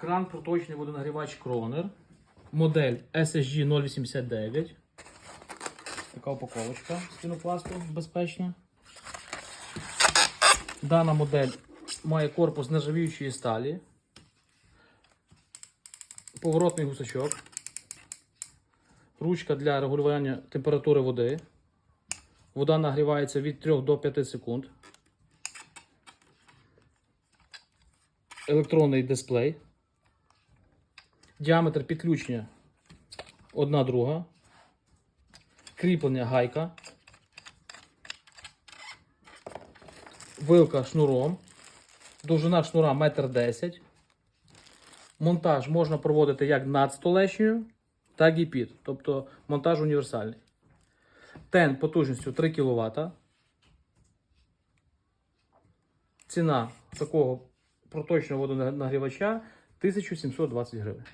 Кран проточний водонагрівач Кронер. Модель SSG 089. Така упаковочка з пінопласту безпечна. Дана модель має корпус нержавіючої сталі. Поворотний гусачок. Ручка для регулювання температури води. Вода нагрівається від 3 до 5 секунд. Електронний дисплей. Діаметр підключення одна друга. Кріплення гайка. Вилка шнуром. Довжина шнура 1,10 м. Монтаж можна проводити як над столешнею, так і під. Тобто монтаж універсальний. Тен потужністю 3 кВт. Ціна такого проточного водонагрівача 1720 гривень.